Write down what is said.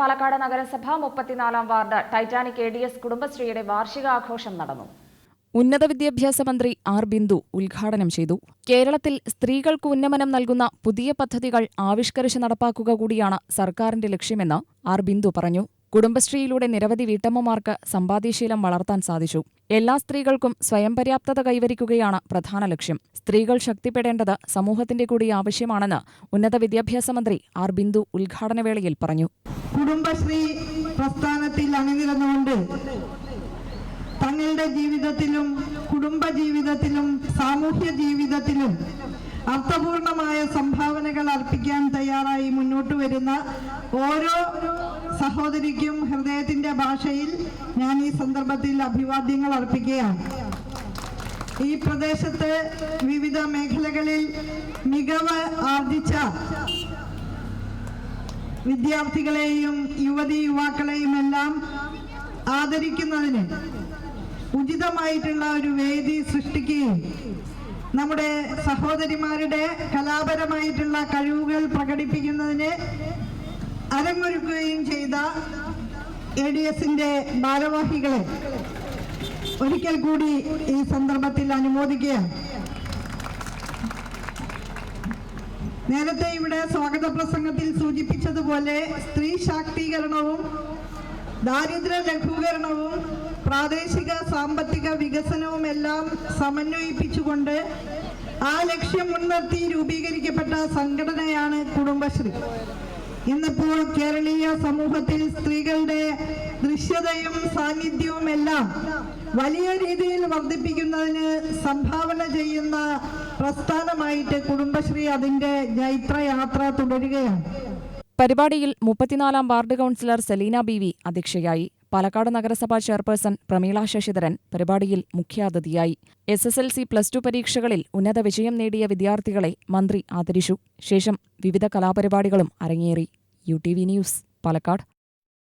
പാലക്കാട് നഗരസഭ മുപ്പത്തിനാലാം ward Titanic A D S കുടുംബശ്രീയുടെ വാർഷികാഘോഷം നടന്നു. ഉന്നത വിദ്യാഭ്യാസ മന്ത്രി ആർ ബിന്ദു ഉദ്ഘാടനം ചെയ്തു. കേരളത്തിൽ സ്ത്രീകൾക്ക് ഉന്നമനം നൽകുന്ന പുതിയ പദ്ധതികൾ ആവിഷ്കരിച്ച് നടപ്പാക്കുക കൂടിയാണ് സർക്കാരിന്റെ ലക്ഷ്യമെന്ന് ആർ ബിന്ദു പറഞ്ഞു. കുടുംബശ്രീയിലൂടെ നിരവധി വീട്ടമ്മമാർക്ക് സമ്പാദ്യശീലം വളർത്താൻ സാധിച്ചു. എല്ലാ സ്ത്രീകൾക്കും സ്വയം പര്യാപ്തത കൈവരിക്കുകയാണ് പ്രധാന ലക്ഷ്യം. സ്ത്രീകൾ ശക്തിപ്പെടേണ്ടത് സമൂഹത്തിന്റെ കൂടി ആവശ്യമാണെന്ന് ഉന്നത വിദ്യാഭ്യാസ മന്ത്രി ആർ ബിന്ദു ഉദ്ഘാടനവേളയിൽ പറഞ്ഞു. കുടുംബശ്രീ പ്രസ്ഥാനത്തിൽ അണിനിരന്നുകൊണ്ട് തങ്ങളുടെ ജീവിതത്തിലും കുടുംബ ജീവിതത്തിലും സാമൂഹ്യ ജീവിതത്തിലും അർത്ഥപൂർണമായ സംഭാവനകൾ അർപ്പിക്കാൻ തയ്യാറായി മുന്നോട്ട് വരുന്ന ഓരോ സഹോദരിക്കും ഹൃദയത്തിന്റെ ഭാഷയിൽ ഞാൻ ഈ സന്ദർഭത്തിൽ അഭിവാദ്യങ്ങൾ അർപ്പിക്കുകയാണ്. ഈ പ്രദേശത്ത് വിവിധ മേഖലകളിൽ മികവ് ആർജിച്ച വിദ്യാർത്ഥികളെയും യുവതി യുവാക്കളെയും എല്ലാം ആദരിക്കുന്നതിന് ഉചിതമായിട്ടുള്ള ഒരു വേദി സൃഷ്ടിക്കുകയും നമ്മുടെ സഹോദരിമാരുടെ കലാപരമായിട്ടുള്ള കഴിവുകൾ പ്രകടിപ്പിക്കുന്നതിന് അരങ്ങൊരുക്കുകയും ചെയ്ത എ ഡി എസിന്റെ ഭാരവാഹികളെ ഒരിക്കൽ കൂടി ഈ സന്ദർഭത്തിൽ അനുമോദിക്കുകയാണ് നേരത്തെ ഇവിടെ സ്വാഗത പ്രസംഗത്തിൽ സൂചിപ്പിച്ചതുപോലെ സ്ത്രീ ശാക്തീകരണവും ദാരിദ്ര്യ ലഘൂകരണവും പ്രാദേശിക സാമ്പത്തിക വികസനവും എല്ലാം സമന്വയിപ്പിച്ചുകൊണ്ട് ആ ലക്ഷ്യം മുൻനിർത്തി രൂപീകരിക്കപ്പെട്ട സംഘടനയാണ് കുടുംബശ്രീ. ഇന്നിപ്പോൾ കേരളീയ സമൂഹത്തിൽ സ്ത്രീകളുടെ ദൃശ്യതയും സാന്നിധ്യവും എല്ലാം വലിയ രീതിയിൽ വർദ്ധിപ്പിക്കുന്നതിന് സംഭാവന ചെയ്യുന്ന പ്രസ്ഥാനമായിട്ട് കുടുംബശ്രീ അതിന്റെ ജൈത്രയാത്ര തുടരുകയാണ്. പരിപാടിയിൽ മുപ്പത്തിനാലാം ward councillor Selina B V അധ്യക്ഷയായി. പാലക്കാട് നഗരസഭാ ചെയർപേഴ്സൺ പ്രമീള ശശിധരൻ പരിപാടിയിൽ മുഖ്യാതിഥിയായി. S S L C plus two പരീക്ഷകളിൽ ഉന്നത വിജയം നേടിയ വിദ്യാർത്ഥികളെ മന്ത്രി ആദരിച്ചു. ശേഷം വിവിധ കലാപരിപാടികളും അരങ്ങേറി. U T V news Palakkad.